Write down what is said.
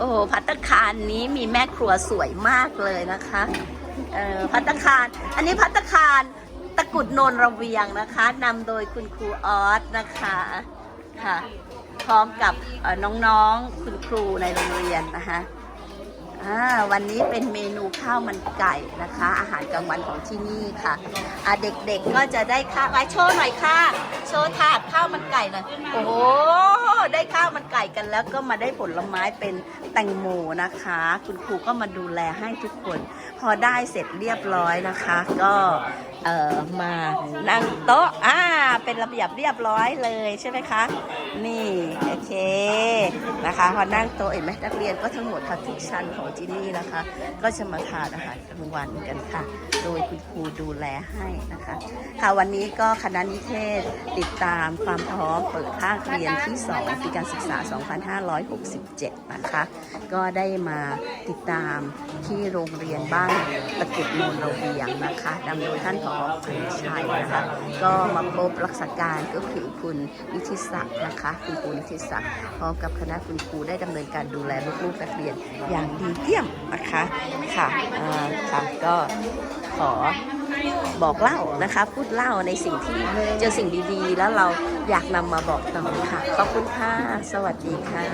โอ้โหพัตตคารนี้มีแม่ครัวสวยมากเลยนะคะเออพัตตาคาร อันนี้พัตตาคารตะกุดโนนระเวียงนะคะนำโดยคุณครูออสนะคะค่ะ พร้อมกับน้องๆคุณครูในโรงเรียนนะคะวันนี้เป็นเมนูข้าวมันไก่นะคะ อาหารกลางวันของที่นี่ค่ะอ่าเด็กๆก็จะได้ข้าวไว้โชว์หน่อยค่ะ โชว์ถาดข้าวมันไก่หน่อยโอ้ กันแล้วก็มาได้ผลไม้เป็นแตงโมนะคะ คุณครูก็มาดูแลให้ทุกคน พอได้เสร็จเรียบร้อยนะคะ ก็เออมานั่งโต๊ะอ่า เป็นระเบียบเรียบร้อยเลยใช่ไหมคะ นี่โอเคนะคะพอนั่งโต๊ะเห็นไหมนักเรียนก็ทั้งหมดค่ะทุกชั้นของที่นี่นะคะ ก็จะมาทานอาหารกลางวันกันค่ะ โดยคุณครูดูแลให้นะคะค่ะวันนี้ก็คณะนิเทศติดตามความพร้อมเปิดภาคเรียนที่2ปีการศึกษา 2567 นะคะ ก็ได้มาติดตามที่โรงเรียนบ้านตะกุดมูลระเวียงนะคะนำโดยท่านผอพันชัยนะคะ ก็มาพบรักษาการก็คือคุณนิติศักดิ์นะคะคุณครูนิติศักดิ์พร้อมกับคณะคุณครูได้ดำเนินการดูแลลูกๆนักเรียนอย่างดีเยี่ยมนะคะค่ะค่ะก็ขอบอกเล่านะคะพูดเล่าในสิ่งที่เจอสิ่งดีๆ แล้วเราอยากนำมาบอกต่อค่ะ ขอบคุณค่ะ สวัสดีค่ะ